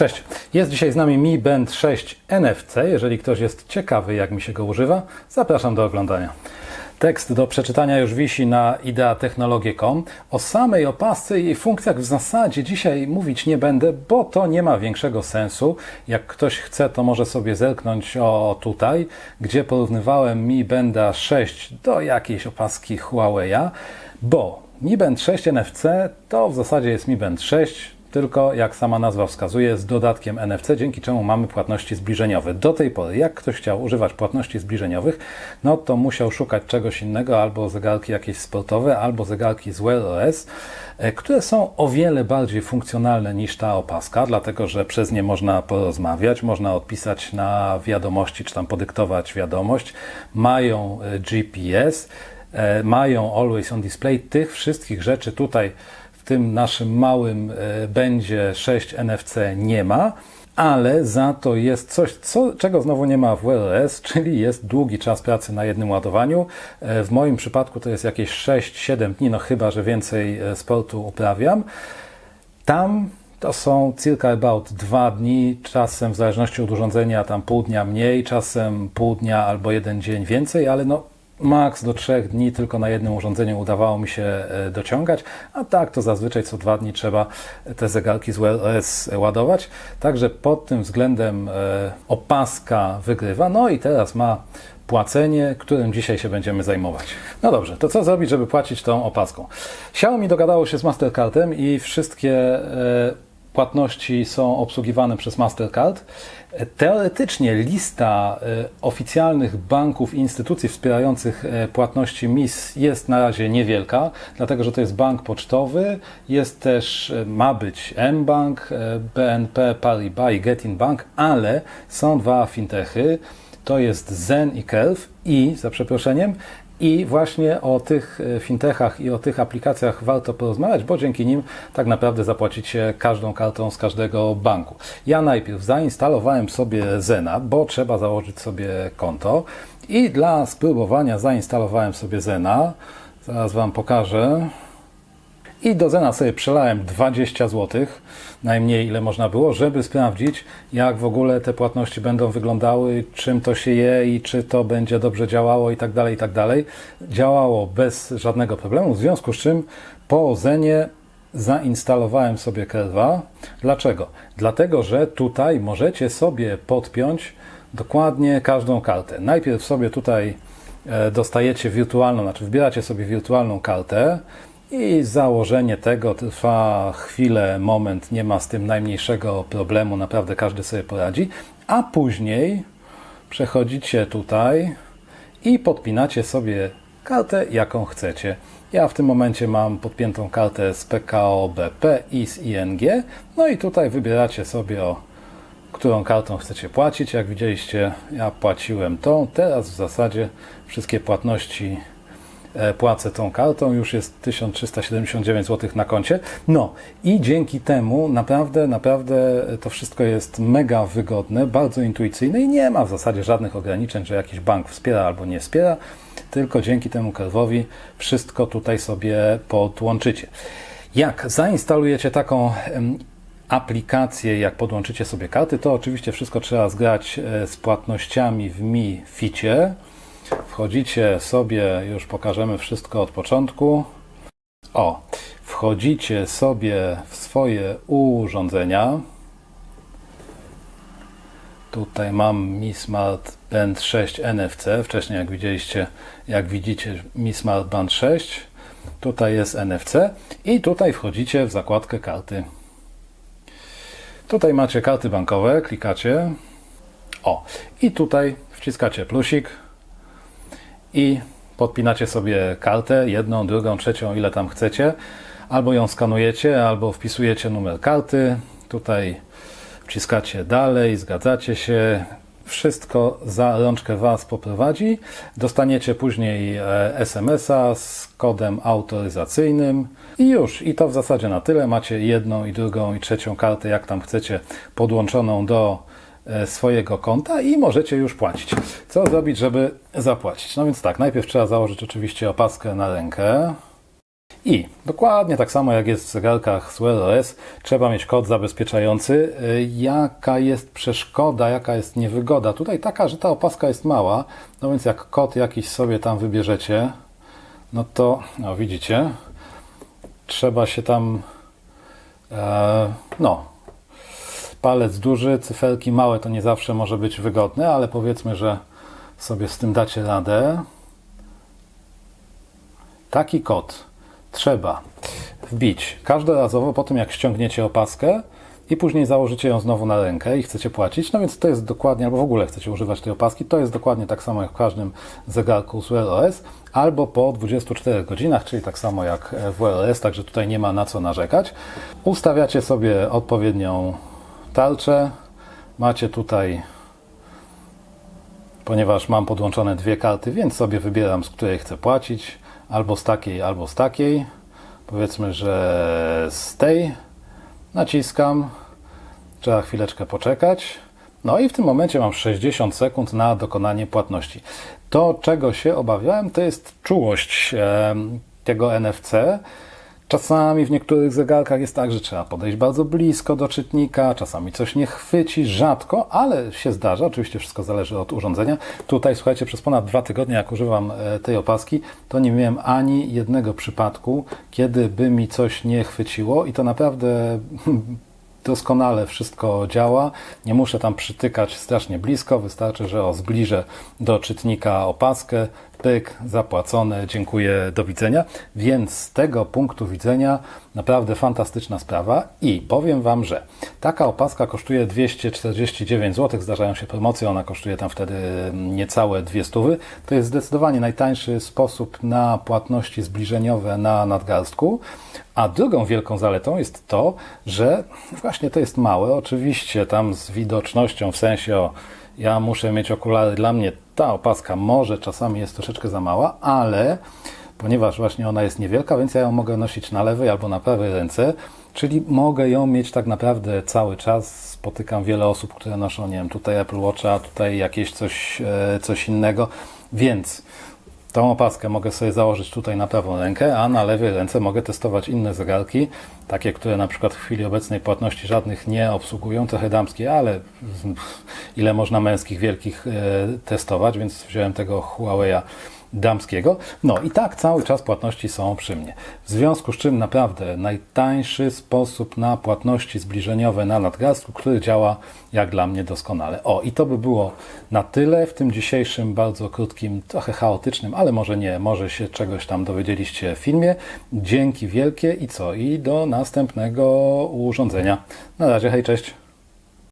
Cześć, jest dzisiaj z nami Mi Band 6 NFC. Jeżeli ktoś jest ciekawy, jak mi się go używa, zapraszam do oglądania. Tekst do przeczytania już wisi na ideatechnologie.com. O samej opasce i jej funkcjach w zasadzie dzisiaj mówić nie będę, bo to nie ma większego sensu. Jak ktoś chce, to może sobie zerknąć o tutaj, gdzie porównywałem Mi Banda 6 do jakiejś opaski Huawei'a, bo Mi Band 6 NFC to w zasadzie jest Mi Band 6, tylko jak sama nazwa wskazuje, z dodatkiem NFC, dzięki czemu mamy płatności zbliżeniowe. Do tej pory, jak ktoś chciał używać płatności zbliżeniowych, no to musiał szukać czegoś innego, albo zegarki jakieś sportowe, albo zegarki z Wear OS, e, które są o wiele bardziej funkcjonalne niż ta opaska, dlatego że przez nie można porozmawiać, można odpisać na wiadomości, czy tam podyktować wiadomość, mają e, GPS, e, mają Always on Display. Tych wszystkich rzeczy tutaj tym naszym małym e, będzie 6 NFC nie ma, ale za to jest coś, co, czego znowu nie ma w OS, czyli jest długi czas pracy na jednym ładowaniu. E, W moim przypadku to jest jakieś 6-7 dni, no chyba, że więcej e, sportu uprawiam. Tam to są circa about dwa dni, czasem w zależności od urządzenia tam pół dnia mniej, czasem pół dnia albo jeden dzień więcej, ale no maks do trzech dni tylko na jednym urządzeniu udawało mi się e, dociągać, a tak to zazwyczaj co dwa dni trzeba te zegarki z OS ładować. Także pod tym względem e, opaska wygrywa. No i teraz ma płacenie, którym dzisiaj się będziemy zajmować. No dobrze, to co zrobić, żeby płacić tą opaską? Xiaomi dogadało się z Mastercardem i wszystkie e, płatności są obsługiwane przez Mastercard. Teoretycznie lista e, oficjalnych banków i instytucji wspierających e, płatności MIS jest na razie niewielka, dlatego że to jest bank pocztowy, jest też, e, ma być mBank, BNP Paribas i Getin Bank, ale są dwa fintechy, to jest Zen i Curve i, za przeproszeniem, i właśnie o tych e, fintechach i o tych aplikacjach warto porozmawiać, bo dzięki nim tak naprawdę zapłacicie każdą kartą z każdego banku. Ja najpierw zainstalowałem sobie Zena, bo trzeba założyć sobie konto i dla spróbowania zainstalowałem sobie Zena. Zaraz Wam pokażę. I do Zena sobie przelałem 20 zł, najmniej ile można było, żeby sprawdzić, jak w ogóle te płatności będą wyglądały, czym to się je i czy to będzie dobrze działało i tak dalej, i tak dalej. Działało bez żadnego problemu, w związku z czym po Zenie zainstalowałem sobie Curve'a. Dlaczego? Dlatego, że tutaj możecie sobie podpiąć dokładnie każdą kartę. Najpierw sobie tutaj e, dostajecie wirtualną, znaczy wbieracie sobie wirtualną kartę i założenie tego trwa chwilę, moment, nie ma z tym najmniejszego problemu, naprawdę każdy sobie poradzi, a później przechodzicie tutaj i podpinacie sobie kartę, jaką chcecie. Ja w tym momencie mam podpiętą kartę z PKO BP i z ING. No i tutaj wybieracie sobie o którą kartą chcecie płacić. Jak widzieliście, ja płaciłem tą. Teraz w zasadzie wszystkie płatności płacę tą kartą. Już jest 1379 zł na koncie. No i dzięki temu naprawdę, naprawdę to wszystko jest mega wygodne, bardzo intuicyjne i nie ma w zasadzie żadnych ograniczeń, że jakiś bank wspiera albo nie wspiera, tylko dzięki temu Curve'owi wszystko tutaj sobie podłączycie. Jak zainstalujecie taką aplikację, jak podłączycie sobie karty, to oczywiście wszystko trzeba zgrać e, z płatnościami w Mi Ficie. Wchodzicie sobie, już pokażemy wszystko od początku. O, wchodzicie sobie w swoje urządzenia. Tutaj mam Mi Smart Band 6 NFC. Wcześniej, jak widzieliście, jak widzicie, Mi Smart Band 6. Tutaj jest NFC i tutaj wchodzicie w zakładkę karty. Tutaj macie karty bankowe, klikacie. O, i tutaj wciskacie plusik i podpinacie sobie kartę, jedną, drugą, trzecią, ile tam chcecie. Albo ją skanujecie, albo wpisujecie numer karty. Tutaj wciskacie dalej, zgadzacie się. Wszystko za rączkę Was poprowadzi. Dostaniecie później e, SMS-a z kodem autoryzacyjnym i już. I to w zasadzie na tyle. Macie jedną i drugą i trzecią kartę, jak tam chcecie, podłączoną do swojego konta i możecie już płacić. Co zrobić, żeby zapłacić? No więc tak, najpierw trzeba założyć oczywiście opaskę na rękę. I dokładnie tak samo jak jest w zegarkach z Wear OS, trzeba mieć kod zabezpieczający. Y, Jaka jest przeszkoda, jaka jest niewygoda? Tutaj taka, że ta opaska jest mała, no więc jak kod jakiś sobie tam wybierzecie, no to, no widzicie, trzeba się tam, e, no, palec duży, cyferki małe to nie zawsze może być wygodne, ale powiedzmy, że sobie z tym dacie radę. Taki kod trzeba wbić każdorazowo po tym, jak ściągniecie opaskę i później założycie ją znowu na rękę i chcecie płacić. No więc to jest dokładnie, albo w ogóle chcecie używać tej opaski, to jest dokładnie tak samo jak w każdym zegarku z Wear OS, albo po 24 godzinach, czyli tak samo jak w Wear OS, także tutaj nie ma na co narzekać. Ustawiacie sobie odpowiednią tarczę. Macie tutaj, ponieważ mam podłączone dwie karty, więc sobie wybieram, z której chcę płacić. Albo z takiej, albo z takiej. Powiedzmy, że z tej naciskam. Trzeba chwileczkę poczekać. No i w tym momencie mam 60 sekund na dokonanie płatności. To, czego się obawiałem, to jest czułość tego NFC. Czasami w niektórych zegarkach jest tak, że trzeba podejść bardzo blisko do czytnika, czasami coś nie chwyci, rzadko, ale się zdarza. Oczywiście wszystko zależy od urządzenia. Tutaj, słuchajcie, przez ponad dwa tygodnie, jak używam e, tej opaski, to nie miałem ani jednego przypadku, kiedy by mi coś nie chwyciło i to naprawdę doskonale wszystko działa. Nie muszę tam przytykać strasznie blisko, wystarczy, że o zbliżę do czytnika opaskę, pyk, zapłacone, dziękuję, do widzenia. Więc z tego punktu widzenia naprawdę fantastyczna sprawa i powiem Wam, że taka opaska kosztuje 249 zł, zdarzają się promocje, ona kosztuje tam wtedy niecałe 200. To jest zdecydowanie najtańszy sposób na płatności zbliżeniowe na nadgarstku. A drugą wielką zaletą jest to, że właśnie to jest małe. Oczywiście tam z widocznością, w sensie o, ja muszę mieć okulary, dla mnie ta opaska może czasami jest troszeczkę za mała, ale ponieważ właśnie ona jest niewielka, więc ja ją mogę nosić na lewej albo na prawej ręce, czyli mogę ją mieć tak naprawdę cały czas. Spotykam wiele osób, które noszą, nie wiem, tutaj Apple Watcha, tutaj jakieś coś, e, coś innego, więc Tą opaskę mogę sobie założyć tutaj na prawą rękę, a na lewej ręce mogę testować inne zegarki, takie, które na przykład w chwili obecnej płatności żadnych nie obsługują, trochę damskie, ale ile można męskich wielkich e, testować, więc wziąłem tego Huawei'a damskiego. No i tak cały czas płatności są przy mnie. W związku z czym naprawdę najtańszy sposób na płatności zbliżeniowe na nadgarstku, który działa jak dla mnie doskonale. O, i to by było na tyle w tym dzisiejszym bardzo krótkim, trochę chaotycznym, ale może nie, może się czegoś tam dowiedzieliście w filmie. Dzięki wielkie i co? I do następnego urządzenia. Na razie, hej, cześć.